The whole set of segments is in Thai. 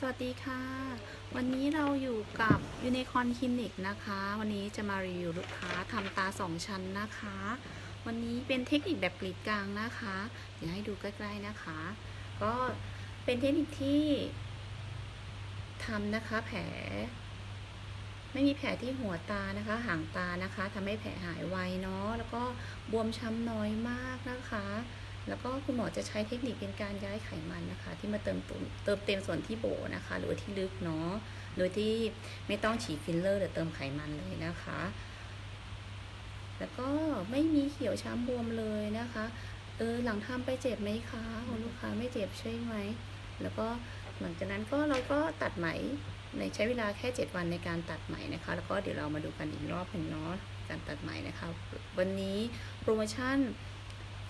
สวัสดีค่ะ วันนี้เราอยู่กับยูนิคอนคลินิกนะคะ วันนี้จะมารีวิวลูกค้าทำตาสองชั้นนะคะ วันนี้เป็นเทคนิคแบบกรีดกลางนะคะ เดี๋ยวให้ดูใกล้ๆนะคะ ก็เป็นเทคนิคที่ทำนะคะแผล ไม่มีแผลที่หัวตานะคะ หางตานะคะทำให้แผลหายไวเนาะแล้วก็บวมช้ำน้อยมากนะคะ แล้วก็คุณหมอจะใช้เทคนิคเป็นการย้ายไขมันนะคะ ที่มาเติมตุนเติมเต็มส่วนที่โบนะคะ หรือที่ลึกเนาะโดยที่ไม่ต้องฉีดฟิลเลอร์หรือเติมไขมันเลยนะคะ แล้วก็ไม่มีเขียวช้ำบวมเลยนะคะเออหลังทำไปเจ็บไหมคะคุณลูกค้าไม่เจ็บใช่ไหมแล้วก็หลังจากนั้นก็เราก็ตัดไหมในใช้เวลาแค่ 7 วันในการตัดไหมนะคะ แล้วก็เดี๋ยวเรามาดูกันอีกรอบหนึ่งเนาะการตัดไหมนะคะ วันนี้โปรโมชั่น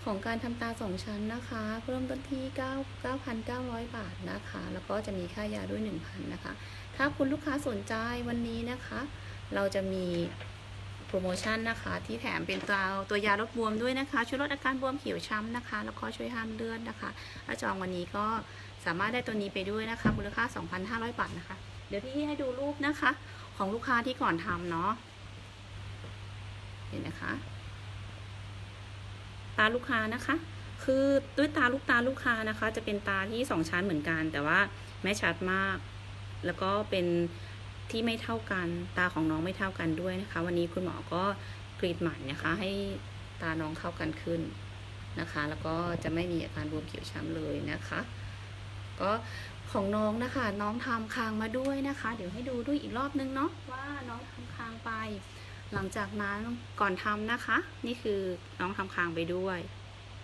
ของการทำตาสองชั้นนะคะ เริ่มต้นที่ 9 9,900 บาทนะคะ แล้วก็จะมีค่ายาด้วย 1,000 นะคะ ถ้าคุณลูกค้าสนใจวันนี้นะคะ เราจะมีโปรโมชั่นนะคะ ที่แถมเป็นตัวตัวยาลดบวมด้วยนะคะ ช่วยลดอาการบวมเขียวช้ำนะคะ แล้วก็ช่วยห้ามเลือดนะคะถ้าจองวันนี้ก็สามารถได้ตัวนี้ไปด้วยนะคะมูลค่า 2,500 บาทนะคะ เดี๋ยวพี่ให้ดูรูปนะคะ ของลูกค้าที่ก่อนทำเนาะเห็นนะคะ ตาลูกค้านะคะ คือด้วยตาลูกตาลูกค้านะคะ จะเป็นตาที่สองชั้นเหมือนกัน แต่ว่าไม่ชัดมาก แล้วก็เป็นที่ไม่เท่ากันตาของน้องไม่เท่ากันด้วยนะคะ วันนี้คุณหมอก็กรีดหม่นะคะ ให้ตาน้องเข้ากันขึ้นนะคะ แล้วก็จะไม่มีอาการบวมเขียวช้ำเลยนะคะ ก็ของน้องนะคะ น้องทำคางมาด้วยนะคะ เดี๋ยวให้ดูด้วยอีกรอบนึงเนาะว่าน้องทำคางไป หลังจากนั้นก่อนทำนะคะ นี่คือน้องทำคางไปด้วย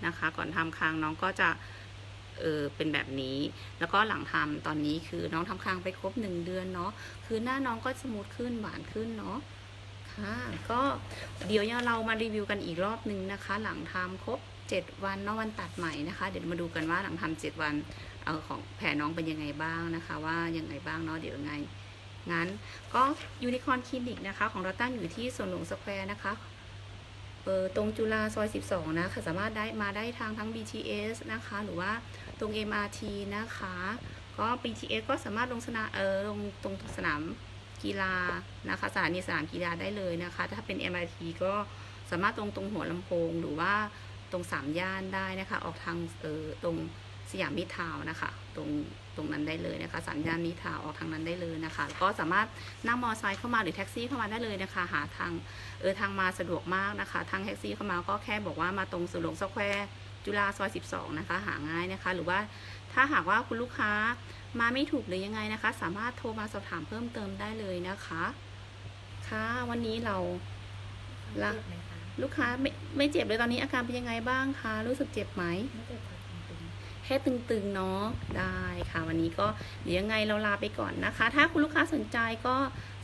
นะคะ ก่อนทำคางน้องก็จะเออเป็นแบบนี้ แล้วก็หลังทำตอนนี้คือน้องทำคางไปครบหนึ่งเดือนเนาะคือหน้าน้องก็สมูทขึ้นหวานขึ้นเนาะค่ะก็เดี๋ยวเรามารีวิวกันอีกรอบนึงนะคะ หลังทำครบ 7 วันเนาะวันตัดใหม่นะคะ เดี๋ยวมาดูกันว่าหลังทำ7วันเออของแผลน้องเป็นยังไงบ้างนะคะ ว่ายังไงบ้างเนาะเดี๋ยวยังไง งั้นก็ยูนิคอนคลินิกนะคะ ของเราตั้งอยู่ที่สวนหลวงสแควร์นะคะเออตรงจุฬาซอย 12 นะคะสามารถได้มาได้ทางทั้ง BTS นะคะ หรือว่าตรง MRT นะคะ ก็ BTS ก็สามารถลงสนามเออลงตรงสนามกีฬานะคะสถานีสนามกีฬาได้เลยนะคะ ถ้าเป็น MRT ก็สามารถตรงตรงหัวลำโพง หรือว่าตรงสามย่านได้นะคะ ออกทางเออตรง สยามมิตรทาวน์นะคะ ตรงตรงนั้นได้เลยนะคะสามย่านมิตรทาวน์ออกทางนั้นได้เลยนะคะก็สามารถนั่งมอเตอร์ไซค์เข้ามาหรือแท็กซี่เข้ามาได้เลยนะคะ หาทางเออทางมาสะดวกมากนะคะ ทางแท็กซี่เข้ามาก็แค่บอกว่ามาตรงสุหลวงสแควร์จุฬาซอย 12 นะคะ หาง่ายนะคะ หรือว่าถ้าหากว่าคุณลูกค้ามาไม่ถูกหรือยังไงนะคะ สามารถโทรมาสอบถามเพิ่มเติมได้เลยนะคะ ค่ะวันนี้เราละเจ็บไหมคะลูกค้าไม่ไม่เจ็บเลยตอนนี้อาการเป็นยังไงบ้างคะรู้สึกเจ็บไหมไม่เจ็บค่ะตึงแค่ตึงๆเนาะได้ค่ะ วันนี้ก็เดี๋ยวยังไงเราลาไปก่อนนะคะ ถ้าคุณลูกค้าสนใจก็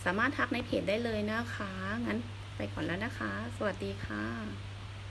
สามารถทักในเพจได้เลยนะคะ งั้นไปก่อนแล้วนะคะ สวัสดีค่ะ